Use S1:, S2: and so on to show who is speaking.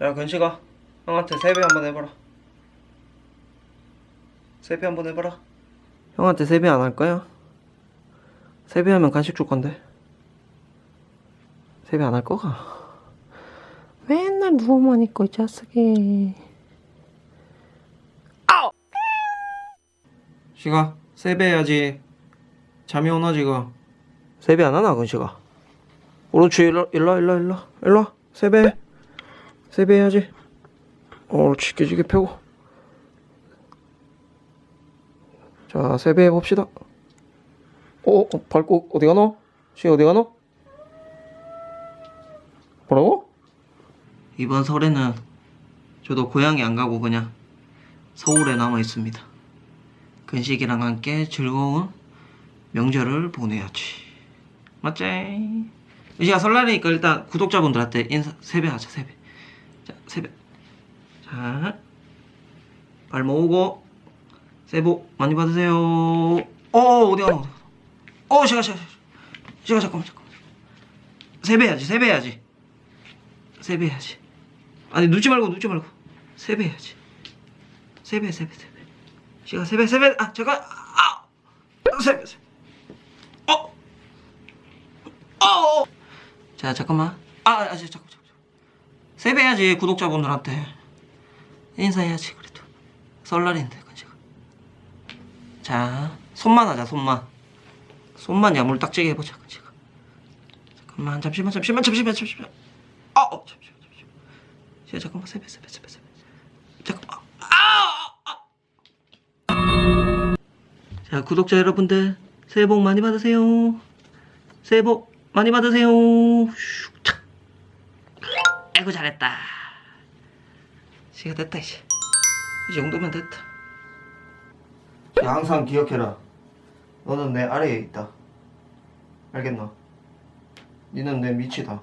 S1: 야 근식아 형한테 세배 한번 해봐라. 세배 한번 해봐라. 형한테 세배 안 할 거야? 세배 하면 간식 줄 건데. 세배 안 할 거가?
S2: 맨날 누워만 있고 이 자식이.
S1: 시가 세배 해야지. 잠이 오나 지금? 세배 안 하나 근식아 옳지 일로 일로 일로 일로 일로 세배 세배해야지 옳지 깨지게 펴고 자 세배해 봅시다 어, 어 밟고 어디 가노? 시 어디 가노? 뭐라고? 이번 설에는 저도 고향에 안 가고 그냥 서울에 남아 있습니다. 근식이랑 함께 즐거운 명절을 보내야지. 맞지? 이제가 설날이니까 일단 구독자분들한테 인사 세배하자 세배. 자 세배. 자, 발 모으고 새해 복 많이 받으세요. 어 가노? 어디 가노? 어 시가 시가 시가 잠깐만 잠깐만. 세배해야지 세배해야지. 세배해야지. 아니 눕지 말고 눕지 말고 세배해야지. 세배 세배 세배. 시가 세배 세배 아 잠깐 아 세배 세배. 어. 어. 어. 자 잠깐만. 아, 아. 잠깐. 세배해야지 구독자분들한테 인사해야지 그래도 설날인데 간지가. 자 손만 하자 손만. 손만 야물딱지게 해보자 간지가. 잠깐만 잠시만 잠시만 잠시만 잠시만. 어, 어 잠시만 잠시만. 시가 잠깐만 세배 세배 세배 세배. 잠깐만. 아! 아! 자, 구독자 여러분들, 새해 복 많이 받으세요. 새해 복 많이 받으세요. 슉, 착. 아이고, 잘했다. 시가 됐다, 이제. 이 정도면 됐다. 항상 기억해라. 너는 내 아래에 있다. 알겠나? 니는 내 밑이다.